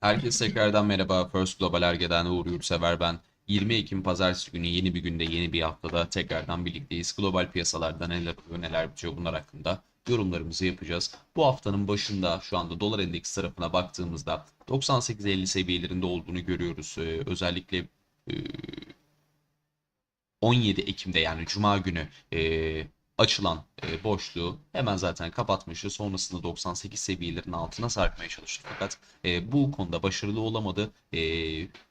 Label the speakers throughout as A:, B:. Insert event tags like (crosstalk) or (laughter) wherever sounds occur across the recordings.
A: Herkese tekrardan merhaba. First Global Erge'den Uğur Yurtsever ben. 20 Ekim Pazartesi günü yeni bir günde yeni bir haftada tekrardan birlikteyiz. Global piyasalarda neler oluyor neler bitiyor bunlar hakkında yorumlarımızı yapacağız. Bu haftanın başında şu anda dolar endeks tarafına baktığımızda 98.50 seviyelerinde olduğunu görüyoruz. Ee, özellikle e, 17 Ekim'de yani Cuma günü e, açılan e, boşluğu hemen zaten kapatmıştı. Sonrasında 98 seviyelerin altına sarkmaya çalıştı. Fakat e, bu konuda başarılı olamadı. E,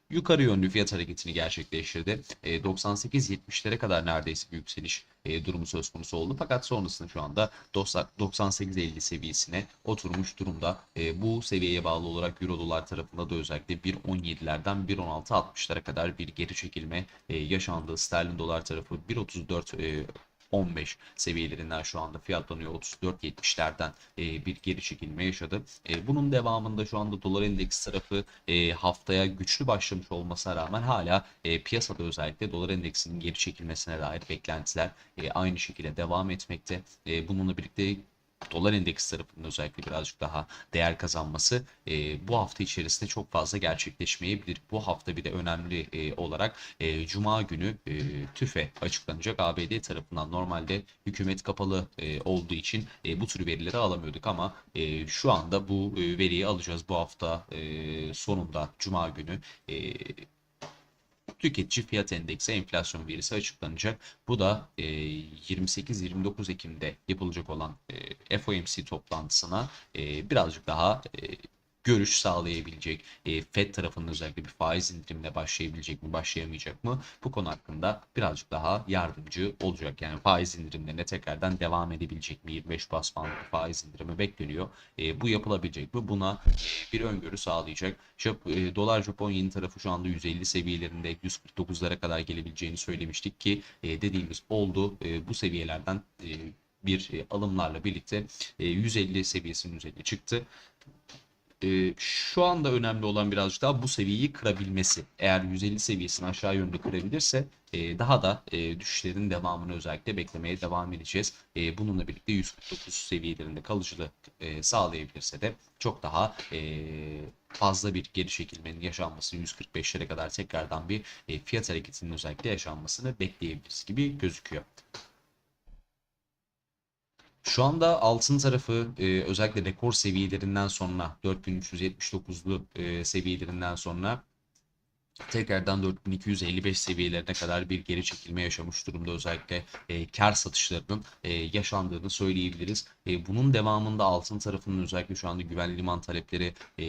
A: yukarı yönlü fiyat hareketini gerçekleştirdi. E, 98-70'lere kadar neredeyse bir yükseliş e, durumu söz konusu oldu. Fakat sonrasında şu anda 98-50 seviyesine oturmuş durumda. E, bu seviyeye bağlı olarak Euro dolar tarafında da özellikle 1.17'lerden 1.16-60'lara kadar bir geri çekilme e, yaşandı. Sterlin dolar tarafı 1.34 e, 15 seviyelerinden şu anda fiyatlanıyor. 34.70'lerden e, bir geri çekilme yaşadı. E, bunun devamında şu anda dolar endeks tarafı e, haftaya güçlü başlamış olmasına rağmen hala e, piyasada özellikle dolar endeksinin geri çekilmesine dair beklentiler aynı şekilde devam etmekte. Bununla birlikte dolar endeks tarafının özellikle birazcık daha değer kazanması e, bu hafta içerisinde çok fazla gerçekleşmeyebilir. Bu hafta bir de önemli e, olarak e, Cuma günü e, TÜFE açıklanacak. ABD tarafından normalde hükümet kapalı e, olduğu için e, bu tür verileri alamıyorduk ama e, şu anda bu e, veriyi alacağız bu hafta e, sonunda Cuma günü. E, tüketici fiyat endeksi enflasyon verisi açıklanacak. Bu da e, 28-29 Ekim'de yapılacak olan e, FOMC toplantısına e, birazcık daha e, görüş sağlayabilecek, e, Fed tarafının özellikle bir faiz indirimine başlayabilecek mi, başlayamayacak mı? Bu konu hakkında birazcık daha yardımcı olacak. Yani faiz indirimlerine tekrardan devam edebilecek mi? 25 bas puanlık faiz indirimi bekleniyor. E, bu yapılabilecek mi? Buna e, bir öngörü sağlayacak. Jap e, dolar Japon yeni tarafı şu anda 150 seviyelerinde 149'lara kadar gelebileceğini söylemiştik ki e, dediğimiz oldu. E, bu seviyelerden e, bir e, alımlarla birlikte e, 150 seviyesinin üzerine çıktı e, şu anda önemli olan birazcık daha bu seviyeyi kırabilmesi. Eğer 150 seviyesini aşağı yönde kırabilirse e, daha da e, düşüşlerin devamını özellikle beklemeye devam edeceğiz. E, bununla birlikte 149 seviyelerinde kalıcılık e, sağlayabilirse de çok daha e, fazla bir geri çekilmenin yaşanmasını 145'lere kadar tekrardan bir e, fiyat hareketinin özellikle yaşanmasını bekleyebiliriz gibi gözüküyor. Şu anda altın tarafı e, özellikle rekor seviyelerinden sonra 4379'lu e, seviyelerinden sonra tekrardan 4255 seviyelerine kadar bir geri çekilme yaşamış durumda özellikle e, kar satışlarının e, yaşandığını söyleyebiliriz. E, bunun devamında altın tarafının özellikle şu anda güvenli liman talepleri e,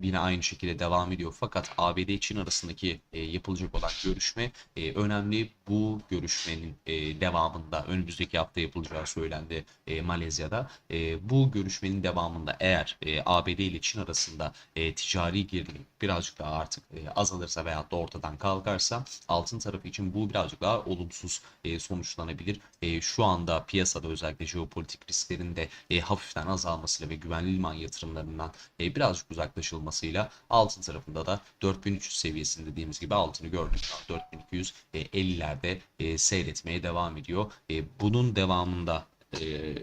A: yine aynı şekilde devam ediyor. Fakat ABD-Çin arasındaki e, yapılacak olan görüşme e, önemli. Bu görüşmenin e, devamında önümüzdeki hafta yapılacağı söylendi e, Malezya'da. E, bu görüşmenin devamında eğer e, ABD ile Çin arasında e, ticari gerilim birazcık daha artık e, azalırsa veyahut da ortadan kalkarsa altın tarafı için bu birazcık daha olumsuz e, sonuçlanabilir. E, şu anda piyasada özellikle jeopolitik risklerin de e, hafiften azalmasıyla ve güvenli liman yatırımlarından e, birazcık uzaklaşılmasıyla altın tarafında da 4300 seviyesinde dediğimiz gibi altını gördük. 4250'lerde e, seyretmeye devam ediyor. E, bunun devamında e,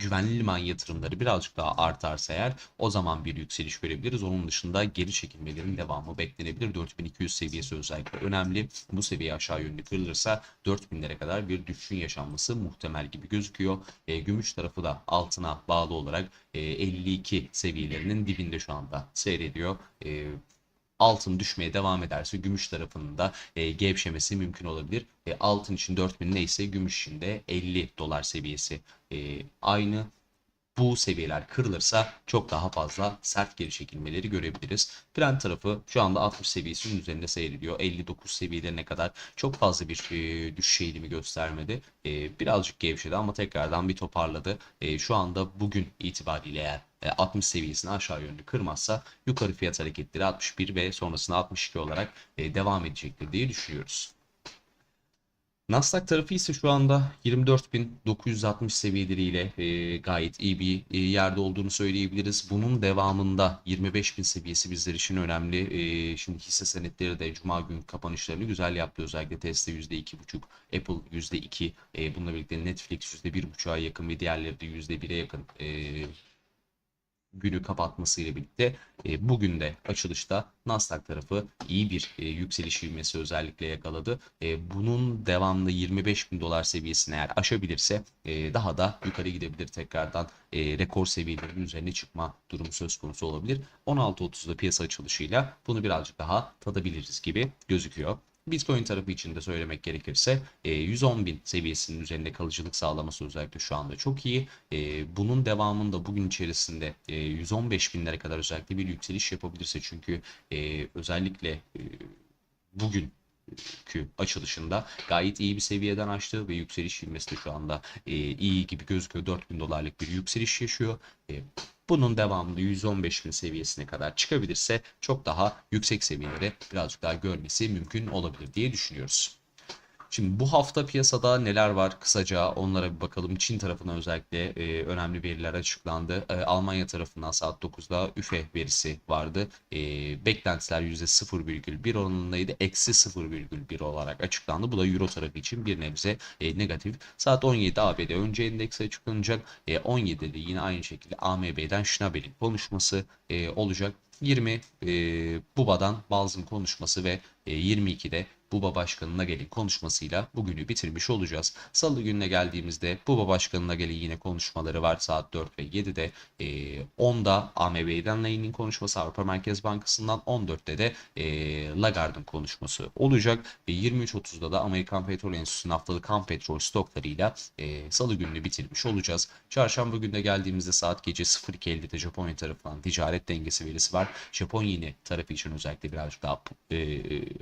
A: güvenli liman yatırımları birazcık daha artarsa eğer o zaman bir yükseliş görebiliriz. Onun dışında geri çekilmelerin devamı beklenebilir. 4200 seviyesi özellikle önemli. Bu seviye aşağı yönlü kırılırsa 4000'lere kadar bir düşüşün yaşanması muhtemel gibi gözüküyor. E, gümüş tarafı da altına bağlı olarak e, 52 seviyelerinin dibinde şu anda seyrediyor. E, altın düşmeye devam ederse gümüş tarafının da e, gevşemesi mümkün olabilir. E, altın için 4000 neyse gümüş için de 50 dolar seviyesi e, aynı. Bu seviyeler kırılırsa çok daha fazla sert geri çekilmeleri görebiliriz. Brent tarafı şu anda 60 seviyesinin üzerinde seyrediyor. 59 seviyelerine kadar çok fazla bir e, düşüş eğilimi göstermedi. E, birazcık gevşedi ama tekrardan bir toparladı. E, şu anda bugün itibariyle eğer 60 seviyesini aşağı yönlü kırmazsa yukarı fiyat hareketleri 61 ve sonrasında 62 olarak devam edecektir diye düşünüyoruz. Nasdaq tarafı ise şu anda 24.960 seviyeleriyle e, gayet iyi bir e, yerde olduğunu söyleyebiliriz. Bunun devamında 25.000 seviyesi bizler için önemli. E, şimdi hisse senetleri de Cuma gün kapanışlarını güzel yaptı. Özellikle Tesla %2.5, Apple %2, e, bununla birlikte Netflix %1.5'a yakın ve diğerleri de %1'e yakın e, günü kapatmasıyla birlikte e, bugün de açılışta Nasdaq tarafı iyi bir e, yükseliş ivmesi özellikle yakaladı. E, bunun devamlı 25 bin dolar seviyesini eğer aşabilirse e, daha da yukarı gidebilir tekrardan e, rekor seviyelerinin üzerine çıkma durumu söz konusu olabilir. 16.30'da piyasa açılışıyla bunu birazcık daha tadabiliriz gibi gözüküyor. Bitcoin tarafı için de söylemek gerekirse e, 110 bin seviyesinin üzerinde kalıcılık sağlaması özellikle şu anda çok iyi. E, bunun devamında bugün içerisinde e, 115 binlere kadar özellikle bir yükseliş yapabilirse çünkü e, özellikle e, bugün Q açılışında gayet iyi bir seviyeden açtı ve yükseliş ivmesi de şu anda e, iyi gibi gözüküyor. 4000 dolarlık bir yükseliş yaşıyor. E, bunun devamlı 115 bin seviyesine kadar çıkabilirse çok daha yüksek seviyelere birazcık daha görmesi mümkün olabilir diye düşünüyoruz. Şimdi bu hafta piyasada neler var kısaca onlara bir bakalım. Çin tarafından özellikle e, önemli veriler açıklandı. E, Almanya tarafından saat 9'da üfe verisi vardı. E, beklentiler %0,1 oranındaydı. Eksi 0,1 olarak açıklandı. Bu da Euro tarafı için bir nebze e, negatif. Saat 17'de ABD önce endeksi açıklanacak. E, 17'de de yine aynı şekilde AMB'den Schnabel'in konuşması e, olacak. 20 e, Buba'dan Balz'ın konuşması ve e, 22'de Buba Başkanı'na gelin konuşmasıyla bugünü bitirmiş olacağız. Salı gününe geldiğimizde Buba Başkanı'na gelin yine konuşmaları var saat 4 ve 7'de. E, 10'da AMB'den Lane'in konuşması Avrupa Merkez Bankası'ndan 14'te de e, Lagarde'ın konuşması olacak. Ve 23.30'da da Amerikan Petrol Enstitüsü'nün haftalık ham petrol stoklarıyla e, salı gününü bitirmiş olacağız. Çarşamba gününe geldiğimizde saat gece 02.50'de Japonya tarafından ticaret dengesi verisi var. Japonya yine tarafı için özellikle birazcık daha e,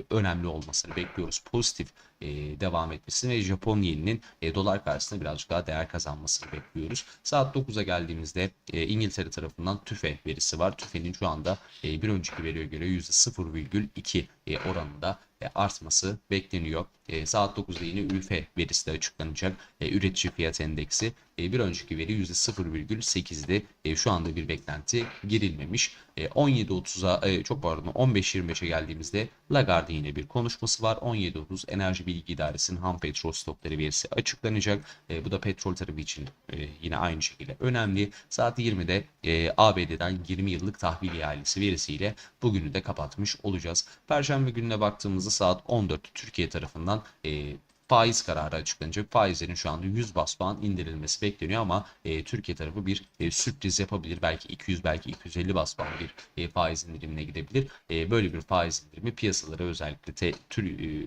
A: önemli olmasını bekliyoruz. Pozitif e, devam etmesini ve Japon yeninin e, dolar karşısında birazcık daha değer kazanmasını bekliyoruz. Saat 9'a geldiğimizde e, İngiltere tarafından TÜFE verisi var. TÜFE'nin şu anda e, bir önceki veriye göre %0,2 e, oranında e, artması bekleniyor. E, saat 9'da yine ÜFE verisi de açıklanacak. E, üretici fiyat endeksi e, bir önceki veri %0,8'di. E, şu anda bir beklenti girilmemiş. E, 17.30'a e, çok pardon 15.25'e geldiğimizde Lagarde yine bir konuşması var. 17.30 Enerji Bilgi İdaresi'nin ham petrol stokları verisi açıklanacak. E, bu da petrol tarafı için e, yine aynı şekilde önemli. Saat 20'de e, ABD'den 20 yıllık tahvil ihalesi verisiyle bugünü de kapatmış olacağız. Perşembe gününe baktığımızda saat 14 Türkiye tarafından e, faiz kararı açıklanacak. Faizlerin şu anda 100 bas puan indirilmesi bekleniyor ama e, Türkiye tarafı bir e, sürpriz yapabilir. Belki 200 belki 250 bas puan bir e, faiz indirimine gidebilir. E, böyle bir faiz indirimi piyasalara özellikle te, tür, e,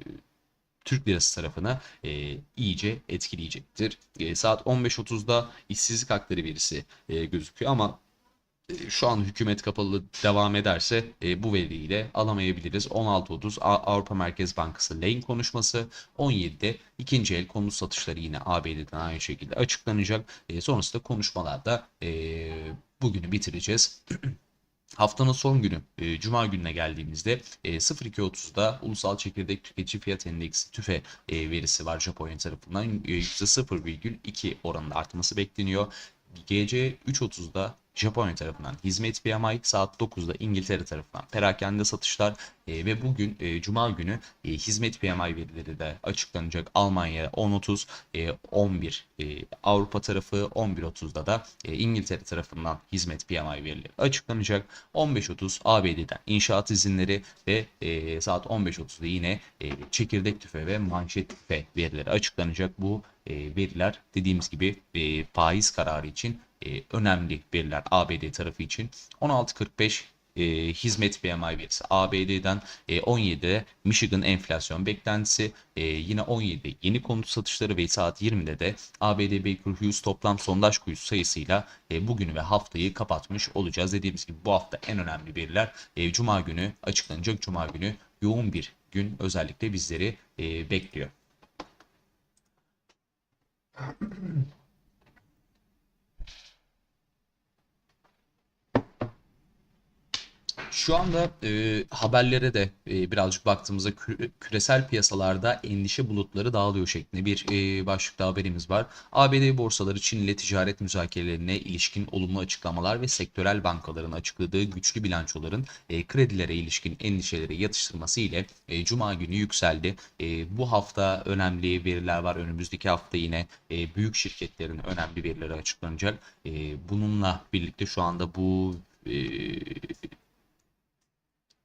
A: Türk lirası tarafına e, iyice etkileyecektir. E, saat 15.30'da işsizlik hakları verisi e, gözüküyor ama e, şu an hükümet kapalı devam ederse e, bu veriyle alamayabiliriz. 16.30 Avrupa Merkez Bankası Lane konuşması. 17'de ikinci el konut satışları yine ABD'den aynı şekilde açıklanacak. E, sonrasında konuşmalarda e, bugünü bitireceğiz. (clears throat) Haftanın son günü e, Cuma gününe geldiğimizde e, 02.30'da Ulusal Çekirdek Tüketici Fiyat Endeksi TÜFE e, verisi var Japonya tarafından. E, %0,2 oranında artması bekleniyor. Gece 3.30'da Japonya tarafından hizmet PMI saat 9'da İngiltere tarafından perakende satışlar e, ve bugün e, Cuma günü e, hizmet PMI verileri de açıklanacak. Almanya 10.30, e, 11 e, Avrupa tarafı 11.30'da da e, İngiltere tarafından hizmet PMI verileri açıklanacak. 15.30 ABD'den inşaat izinleri ve e, saat 15.30'da yine e, çekirdek tüfe ve manşet tüfe verileri açıklanacak. Bu e, veriler dediğimiz gibi e, faiz kararı için e, önemli veriler ABD tarafı için. 16.45 e, hizmet PMI verisi ABD'den e, 17'de Michigan enflasyon beklentisi e, yine 17'de yeni konut satışları ve saat 20'de de ABD Baker Hughes toplam sondaj kuyusu sayısıyla e, bugünü ve haftayı kapatmış olacağız. Dediğimiz gibi bu hafta en önemli veriler e, Cuma günü açıklanacak. Cuma günü yoğun bir gün özellikle bizleri e, bekliyor. (clears throat) Şu anda e, haberlere de e, birazcık baktığımızda kü- küresel piyasalarda endişe bulutları dağılıyor şeklinde bir e, başlıkta haberimiz var. ABD borsaları Çin ile ticaret müzakerelerine ilişkin olumlu açıklamalar ve sektörel bankaların açıkladığı güçlü bilançoların e, kredilere ilişkin endişeleri yatıştırması ile e, Cuma günü yükseldi. E, bu hafta önemli veriler var. Önümüzdeki hafta yine e, büyük şirketlerin önemli verileri açıklanacak. E, bununla birlikte şu anda bu e,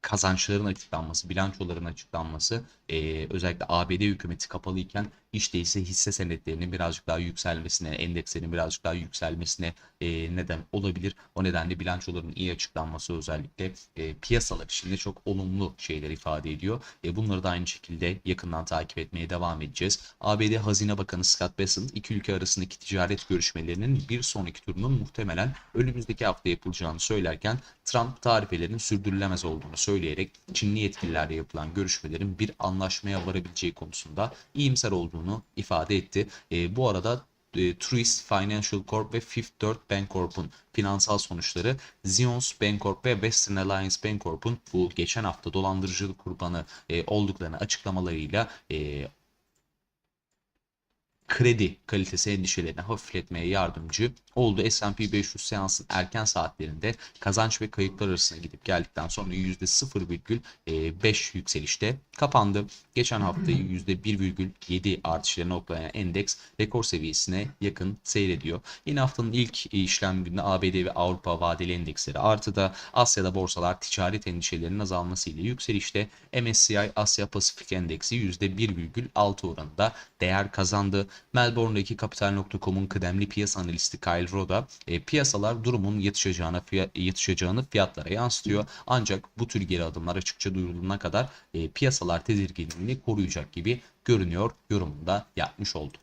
A: kazançların açıklanması, bilançoların açıklanması, e, özellikle ABD hükümeti kapalı iken hiç değilse hisse senetlerinin birazcık daha yükselmesine, endekslerin birazcık daha yükselmesine e, neden olabilir. O nedenle bilançoların iyi açıklanması özellikle e, piyasalar için de çok olumlu şeyler ifade ediyor. E, bunları da aynı şekilde yakından takip etmeye devam edeceğiz. ABD Hazine Bakanı Scott Bessent iki ülke arasındaki ticaret görüşmelerinin bir sonraki turunun muhtemelen önümüzdeki hafta yapılacağını söylerken Trump tarifelerin sürdürülemez olduğunu söyleyerek Çinli yetkililerle yapılan görüşmelerin bir anlaşmaya varabileceği konusunda iyimser olduğunu ifade etti. E, bu arada e, Truist Financial Corp ve Fifth Third Bancorp'un finansal sonuçları Zions Bancorp ve Western Alliance Bancorp'un bu geçen hafta dolandırıcılık kurbanı e, olduklarını açıklamalarıyla e, kredi kalitesi endişelerini hafifletmeye yardımcı oldu. S&P 500 seansın erken saatlerinde kazanç ve kayıplar arasında gidip geldikten sonra %0,5 yükselişte kapandı. Geçen haftayı %1,7 artışlarına noklayan endeks rekor seviyesine yakın seyrediyor. Yine haftanın ilk işlem gününde ABD ve Avrupa vadeli endeksleri artıda Asya'da borsalar ticaret endişelerinin azalmasıyla yükselişte MSCI Asya Pasifik Endeksi %1,6 oranında değer kazandı. Melbourne'daki Capital.com'un kıdemli piyasa analisti Kyle Roda e, piyasalar durumun yatışacağına fiya- yatışacağını fiyatlara yansıtıyor. Ancak bu tür geri adımlar açıkça duyurulana kadar e, piyasalar tedirginliğini koruyacak gibi görünüyor yorumunda yapmış oldu.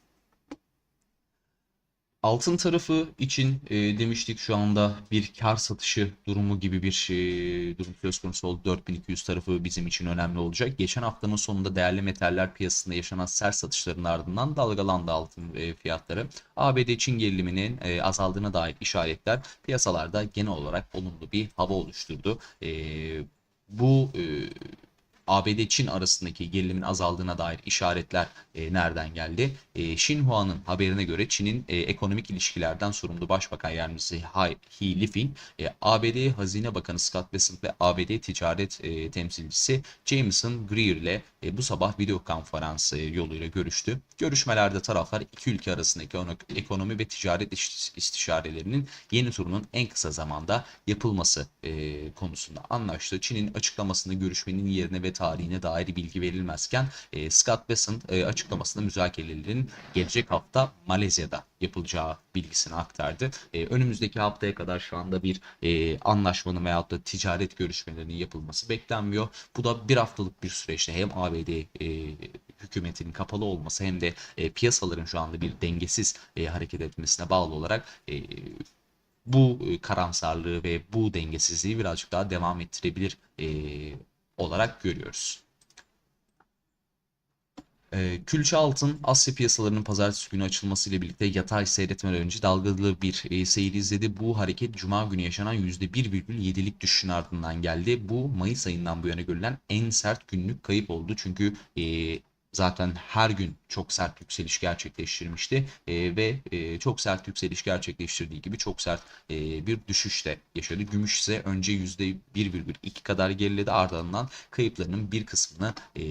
A: Altın tarafı için e, demiştik şu anda bir kar satışı durumu gibi bir e, durum söz konusu oldu. 4200 tarafı bizim için önemli olacak. Geçen haftanın sonunda değerli metaller piyasasında yaşanan sert satışların ardından dalgalandı altın e, fiyatları. ABD Çin geriliminin e, azaldığına dair işaretler piyasalarda genel olarak olumlu bir hava oluşturdu. E, bu e, ABD-Çin arasındaki gerilimin azaldığına dair işaretler e, nereden geldi? E, Xinhua'nın haberine göre Çin'in e, ekonomik ilişkilerden sorumlu Başbakan Yardımcısı He Lifeng, e, ABD Hazine Bakanı Scott Bessent ve ABD Ticaret e, Temsilcisi Jameson Greer ile e, bu sabah video konferans e, yoluyla görüştü. Görüşmelerde taraflar iki ülke arasındaki ono- ekonomi ve ticaret iş- istişarelerinin yeni turunun en kısa zamanda yapılması e, konusunda anlaştı. Çin'in açıklamasında görüşmenin yerine ve tarihine dair bilgi verilmezken e, Scott Bessent e, açıklamasında müzakerelerin gelecek hafta Malezya'da yapılacağı bilgisini aktardı. E, önümüzdeki haftaya kadar şu anda bir e, anlaşmanın veyahut da ticaret görüşmelerinin yapılması beklenmiyor. Bu da bir haftalık bir süreçte hem ABD e, hükümetinin kapalı olması hem de e, piyasaların şu anda bir dengesiz e, hareket etmesine bağlı olarak e, bu karamsarlığı ve bu dengesizliği birazcık daha devam ettirebilir e, olarak görüyoruz. E, Külçe altın Asya piyasalarının pazartesi günü açılmasıyla birlikte yatay seyretmeden önce dalgalı bir e, seyir izledi. Bu hareket Cuma günü yaşanan %1,7'lik düşüşün ardından geldi. Bu Mayıs ayından bu yana görülen en sert günlük kayıp oldu. Çünkü e, zaten her gün çok sert yükseliş gerçekleştirmişti E, ve e, çok sert yükseliş gerçekleştirdiği gibi çok sert e, bir düşüş de yaşadı. Gümüş ise önce %1,2 kadar geriledi ardından kayıplarının bir kısmını e,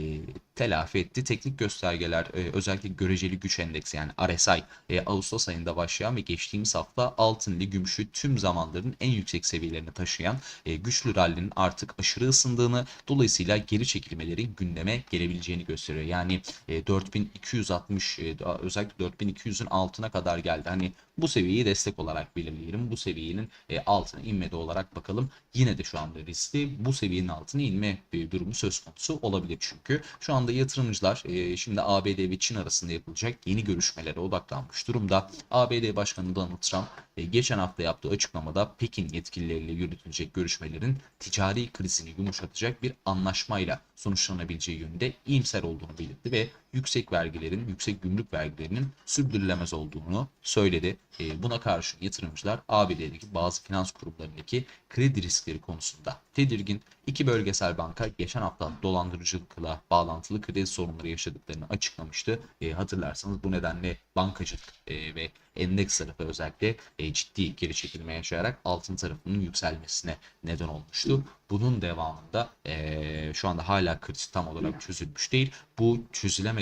A: telafi etti. Teknik göstergeler e, özellikle göreceli güç endeksi yani RSI e, Ağustos ayında başlayan ve geçtiğimiz hafta altın ile gümüşü tüm zamanların en yüksek seviyelerine taşıyan e, güçlü rallinin artık aşırı ısındığını dolayısıyla geri çekilmelerin gündeme gelebileceğini gösteriyor. Yani e, 4260 e, daha özellikle 4200'ün altına kadar geldi. Hani bu seviyeyi destek olarak belirleyelim. Bu seviyenin e, altına inmedi olarak bakalım. Yine de şu anda riskli. Bu seviyenin altına inme e, durumu söz konusu olabilir çünkü. Şu anda yatırımcılar e, şimdi ABD ve Çin arasında yapılacak yeni görüşmelere odaklanmış durumda. ABD Başkanı Donald Trump e, geçen hafta yaptığı açıklamada Pekin yetkilileriyle yürütülecek görüşmelerin ticari krizini yumuşatacak bir anlaşmayla sonuçlanabileceği yönünde iyimser olduğunu belirtti ve yüksek vergilerin, yüksek gümrük vergilerinin sürdürülemez olduğunu söyledi. E, buna karşın yatırımcılar ABD'deki bazı finans kurumlarındaki kredi riskleri konusunda tedirgin. İki bölgesel banka geçen hafta dolandırıcılıkla bağlantılı kredi sorunları yaşadıklarını açıklamıştı. E, hatırlarsanız bu nedenle bankacılık e, ve endeks tarafı özellikle e, ciddi geri çekilme yaşayarak altın tarafının yükselmesine neden olmuştu. Bunun devamında e, şu anda hala kriz tam olarak çözülmüş değil. Bu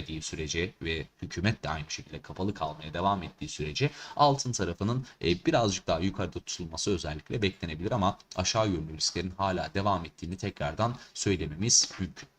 A: çözülemediği sürece ve hükümet de aynı şekilde kapalı kalmaya devam ettiği sürece altın tarafının e, birazcık daha yukarıda tutulması özellikle beklenebilir ama aşağı yönlü risklerin hala devam ettiğini tekrardan söylememiz mümkün.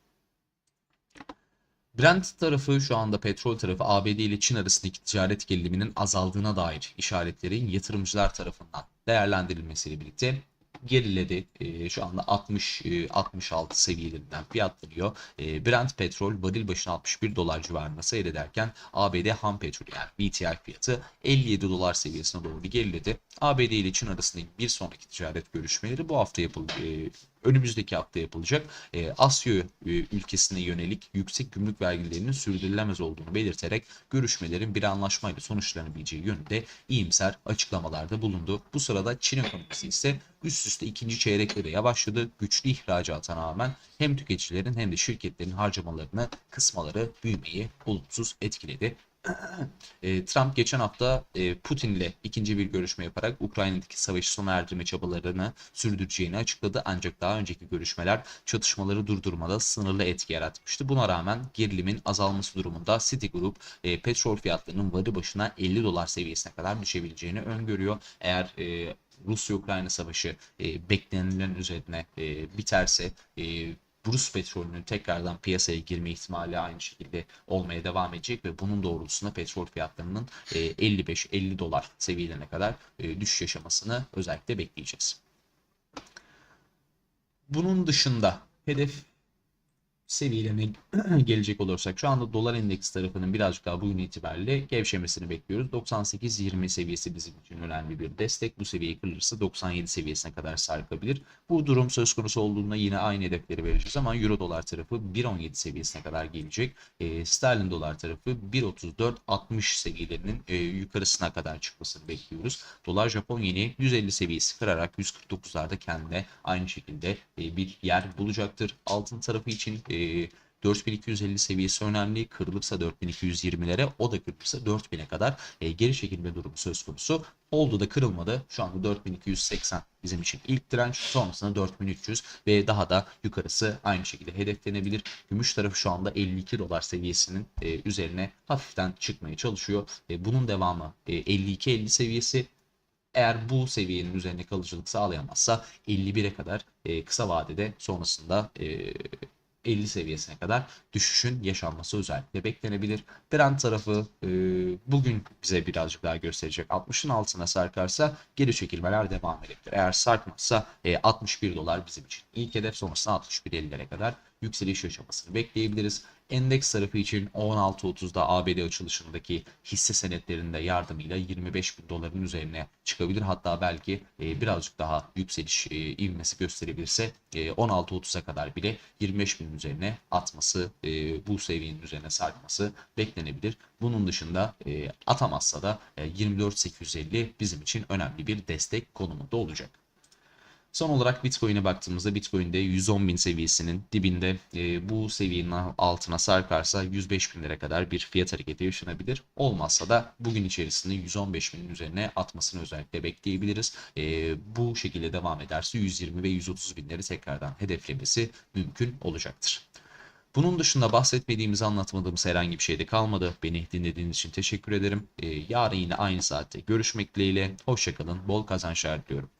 A: Brent tarafı şu anda petrol tarafı ABD ile Çin arasındaki ticaret geriliminin azaldığına dair işaretlerin yatırımcılar tarafından değerlendirilmesiyle birlikte geriledi. E, şu anda 60 e, 66 seviyelerinden fiyatlanıyor. E, Brent petrol varil başına 61 dolar civarında seyrederken ABD ham petrol yani BTI fiyatı 57 dolar seviyesine doğru geriledi. ABD ile Çin arasındaki bir sonraki ticaret görüşmeleri bu hafta yapıldı. E, önümüzdeki hafta yapılacak. E, Asya e, ülkesine yönelik yüksek gümrük vergilerinin sürdürülemez olduğunu belirterek görüşmelerin bir anlaşmayla sonuçlanabileceği yönünde iyimser açıklamalarda bulundu. Bu sırada Çin ekonomisi ise üst üste ikinci çeyrekleri yavaşladı. Güçlü ihracata rağmen hem tüketicilerin hem de şirketlerin harcamalarını kısmaları büyümeyi olumsuz etkiledi. E, Trump geçen hafta e, Putin'le ikinci bir görüşme yaparak Ukrayna'daki savaşı sona erdirme çabalarını sürdüreceğini açıkladı. Ancak daha önceki görüşmeler çatışmaları durdurmada sınırlı etki yaratmıştı. Buna rağmen gerilimin azalması durumunda Citigroup e, petrol fiyatlarının varı başına 50 dolar seviyesine kadar düşebileceğini öngörüyor. Eğer e, Rusya-Ukrayna savaşı e, beklenilen üzerine e, biterse e, Rus petrolünün tekrardan piyasaya girme ihtimali aynı şekilde olmaya devam edecek ve bunun doğrultusunda petrol fiyatlarının 55-50 dolar seviyelerine kadar e, düşüş yaşamasını özellikle bekleyeceğiz. Bunun dışında hedef seviyelerine (clears throat) gelecek olursak şu anda dolar endeks tarafının birazcık daha bugün itibariyle gevşemesini bekliyoruz. 98-20 seviyesi bizim için önemli bir destek. Bu seviyeyi kırılırsa 97 seviyesine kadar sarkabilir. Bu durum söz konusu olduğunda yine aynı hedefleri vereceğiz ama euro dolar tarafı 1.17 seviyesine kadar gelecek. E, sterlin dolar tarafı 1.34-60 seviyelerinin e, yukarısına kadar çıkmasını bekliyoruz. Dolar Japon yeni 150 seviyesi kırarak 149'larda kendine aynı şekilde e, bir yer bulacaktır. Altın tarafı için e, 4250 seviyesi önemli. Kırılırsa 4220'lere o da kırılırsa 4000'e kadar e, geri çekilme durumu söz konusu. Oldu da kırılmadı. Şu anda 4280 bizim için ilk direnç. Sonrasında 4300 ve daha da yukarısı aynı şekilde hedeflenebilir. Gümüş tarafı şu anda 52 dolar seviyesinin e, üzerine hafiften çıkmaya çalışıyor. E, bunun devamı e, 52-50 seviyesi eğer bu seviyenin üzerine kalıcılık sağlayamazsa 51'e kadar e, kısa vadede sonrasında e, 50 seviyesine kadar düşüşün yaşanması özellikle beklenebilir. Brent tarafı e, bugün bize birazcık daha gösterecek. 60'ın altına sarkarsa geri çekilmeler devam edebilir. Eğer sarkmazsa e, 61 dolar bizim için ilk hedef sonrasında 61.50'lere kadar yükseliş yaşamasını bekleyebiliriz. Endeks tarafı için 16.30'da ABD açılışındaki hisse senetlerinde yardımıyla 25 bin doların üzerine çıkabilir. Hatta belki e, birazcık daha yükseliş e, ivmesi gösterebilirse e, 16.30'a kadar bile 25 bin üzerine atması, e, bu seviyenin üzerine sarkması beklenebilir. Bunun dışında e, atamazsa da e, 24.850 bizim için önemli bir destek konumunda olacak. Son olarak Bitcoin'e baktığımızda Bitcoin'de 110 bin seviyesinin dibinde e, bu seviyenin altına sarkarsa 105 binlere kadar bir fiyat hareketi yaşanabilir. Olmazsa da bugün içerisinde 115 binin üzerine atmasını özellikle bekleyebiliriz. E, bu şekilde devam ederse 120 ve 130 binleri tekrardan hedeflemesi mümkün olacaktır. Bunun dışında bahsetmediğimiz, anlatmadığımız herhangi bir şey de kalmadı. Beni dinlediğiniz için teşekkür ederim. Ee, yarın yine aynı saatte görüşmek dileğiyle. Hoşçakalın, bol kazançlar diliyorum.